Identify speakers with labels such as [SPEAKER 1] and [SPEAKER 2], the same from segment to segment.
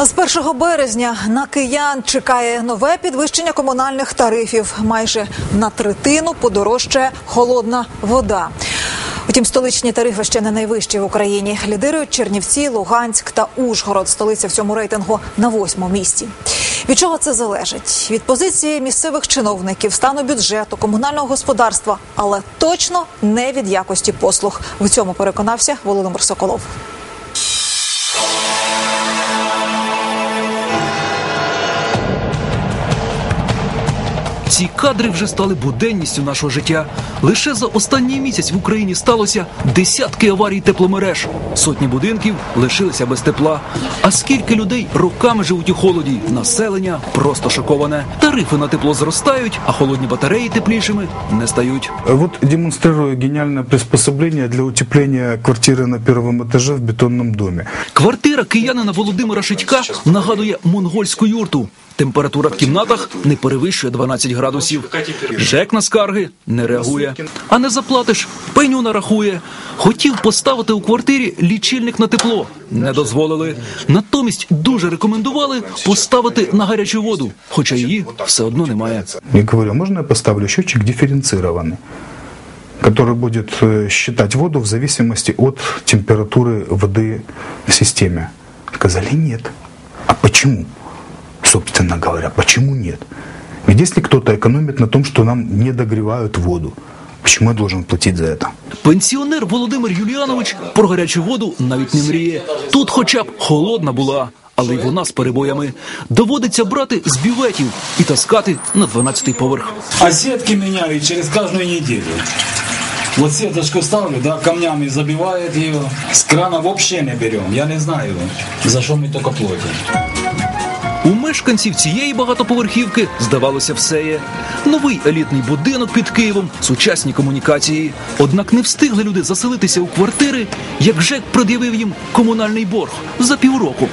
[SPEAKER 1] З 1 березня на киян чекає нове підвищення комунальних тарифів. Майже на третину подорожчає холодна вода. Втім, столичні тарифи ще не найвищі в Україні. Лідирують Чернівці, Луганськ та Ужгород. Столиця в цьому рейтингу на восьмому місці. Від чого це залежить? Від позиції місцевих чиновників, стану бюджету, комунального господарства, але точно не від якості послуг. В цьому переконався Володимир Соколов.
[SPEAKER 2] Ці кадри вже стали буденністю нашого життя. Лише за останній місяць в Україні сталося десятки аварій тепломереж. Сотні будинків лишилися без тепла. А скільки людей роками живуть у холоді? Населення просто шоковане. Тарифи на тепло зростають, а холодні батареї теплішими не стають.
[SPEAKER 3] Вот демонстрирую гениальное приспособление для утепления квартиры на первом этаже в бетонном доме.
[SPEAKER 2] Квартира киянина Володимира Шитька нагадує монгольську юрту. Температура в кімнатах не перевищує 12 градусів ЖЕК на скарги не реагує. А не заплатиш, пеню нарахує. Хотів поставити у квартирі лічильник на тепло. Не дозволили. Натомість дуже рекомендували поставити на гарячу воду, хоча її все одно немає.
[SPEAKER 3] Я говорю, можно я поставлю счетчик дифференцированный, который будет э, считать воду в зависимости от температуры воды в системе? Сказали нет. А почему? Собственно говоря, почему нет? Ведь если кто-то экономит на том, что нам не догревают воду, почему я должен платить за это?
[SPEAKER 2] Пенсіонер Володимир Юліанович про гарячу воду навіть не мріє. Тут, хоча б холодна була, але й вона з перебоями. Доводиться брати з бюветів і таскати на 12-й поверх.
[SPEAKER 4] А сетки меняют через каждую неделю. Вот сеточку ставлю, да, камнями забивает ее. С крана вообще не берем. Я не знаю, за что мы только платим.
[SPEAKER 2] Мешканців цієї багатоповерхівки здавалося все є. Новий елітний будинок під Києвом, сучасні комунікації. Однак не встигли люди заселитися у квартири, як ЖЕК пред'явив їм комунальний борг за півроку.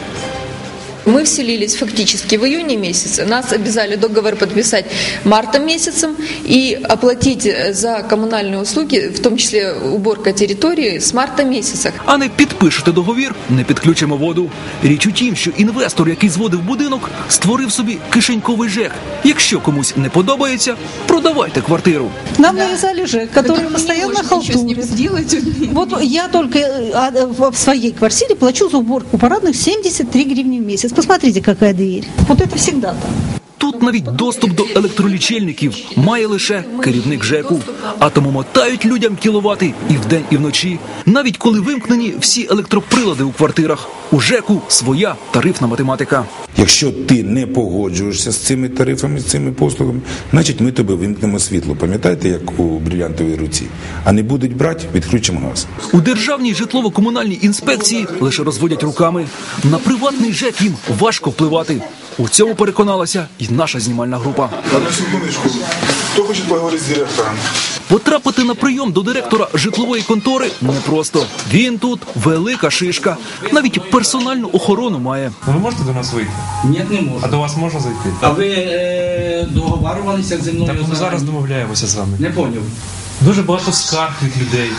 [SPEAKER 5] Мы вселились фактически в июне месяце. Нас обязали договор подписать мартом месяцем и оплатить за коммунальные услуги, в том числе уборка территории, с марта месяца.
[SPEAKER 2] А не підпишете договір, не підключимо воду. Річ у тім, що інвестор, який зводив будинок, створив собі кишеньковий ЖЕК. Якщо комусь не подобається, продавайте квартиру.
[SPEAKER 6] Нам навязали ЖЭК, который постоянно халтурит.
[SPEAKER 5] сделать.
[SPEAKER 6] Вот я только э, а, в своей квартире плачу за уборку парадных 73 гривны в месяц. Посмотрите, какая дверь. Вот это всегда так.
[SPEAKER 2] Тут навіть доступ до електролічильників має лише керівник ЖЕКу. А тому мотають людям кіловати і вдень, і вночі. Навіть коли вимкнені всі електроприлади у квартирах. У ЖЕКу своя тарифна математика.
[SPEAKER 7] Якщо ти не погоджуєшся з цими тарифами, з цими послугами, значить ми тобі вимкнемо світло. Пам'ятаєте, як у брилянтовій руці? А не будуть брати, відключимо газ.
[SPEAKER 2] У державній житлово-комунальній інспекції лише розводять руками. На приватний ЖЕК їм важко впливати. У цьому переконалася і наша знімальна група.
[SPEAKER 8] Одну секундочку. Кто хочет поговорить с директором?
[SPEAKER 2] Потрапити на прийом до директора житлової контори непросто. Він тут велика шишка. Навіть персональну охорону має.
[SPEAKER 9] Ви можете до нас вийти?
[SPEAKER 4] Ні, не можу.
[SPEAKER 9] А до вас можна зайти?
[SPEAKER 4] А ви е, договарювалися зі мною?
[SPEAKER 9] Так ми зараз домовляємося з вами.
[SPEAKER 4] Не поняв.
[SPEAKER 9] Дуже багато скарг від людей.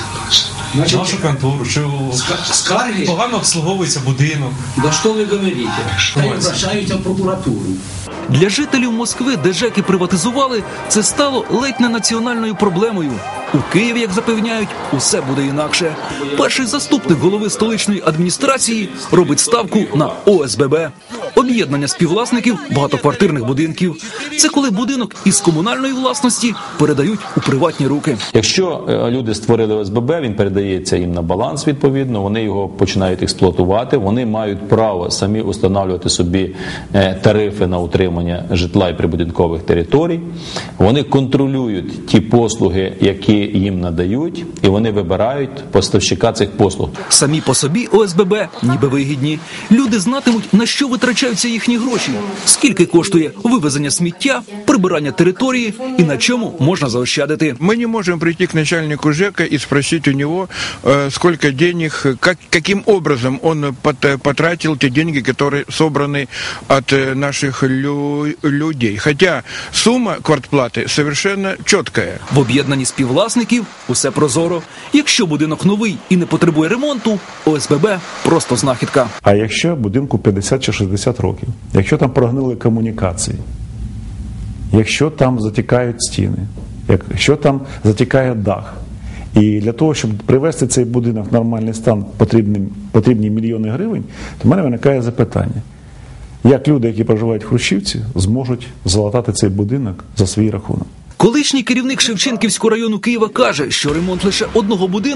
[SPEAKER 4] Значить,
[SPEAKER 9] Нашу контору, що
[SPEAKER 4] ска- скарги?
[SPEAKER 9] погано обслуговується будинок.
[SPEAKER 4] Да що ви говорите? Они обращаются в прокуратуру.
[SPEAKER 2] Для жителів Москви, де ЖЕКи приватизували, це стало ледь не національною проблемою. У Києві, як запевняють, усе буде інакше. Перший заступник голови столичної адміністрації робить ставку на ОСББ об'єднання співвласників багатоквартирних будинків. Це коли будинок із комунальної власності передають у приватні руки.
[SPEAKER 10] Якщо е, люди створили ОСББ, він передається їм на баланс відповідно. Вони його починають експлуатувати. Вони мають право самі установлювати собі е, тарифи на утримання житла і прибудинкових територій. Вони контролюють ті послуги, які їм надають, і вони вибирають поставщика цих послуг.
[SPEAKER 2] Самі по собі ОСББ ніби вигідні. Люди знатимуть на що витрачаються їхні гроші, скільки коштує вивезення сміття, прибирання території і на чому можна заощадити.
[SPEAKER 11] Мы не можем прийти к начальнику ЖЭКа и спросить у него, э, сколько денег, как, каким образом он пот- потратил те деньги, которые собраны от э, наших лю- людей. Хотя сумма квартплаты совершенно четкая.
[SPEAKER 2] В об'єднанні співвласників усе прозоро. Якщо будинок новий і не потребує ремонту, ОСББ просто знахідка.
[SPEAKER 12] А якщо будинку 50 чи 60 років, якщо там прогнили комунікації, якщо там затікають стіни, якщо там затікає дах, і для того, щоб привести цей будинок в нормальний стан, потрібні, потрібні мільйони гривень, то в мене виникає запитання. Як люди, які проживають в Хрущівці, зможуть залатати цей будинок за свій рахунок?
[SPEAKER 2] Колишній керівник Шевченківського району Києва каже, що ремонт лише одного будинку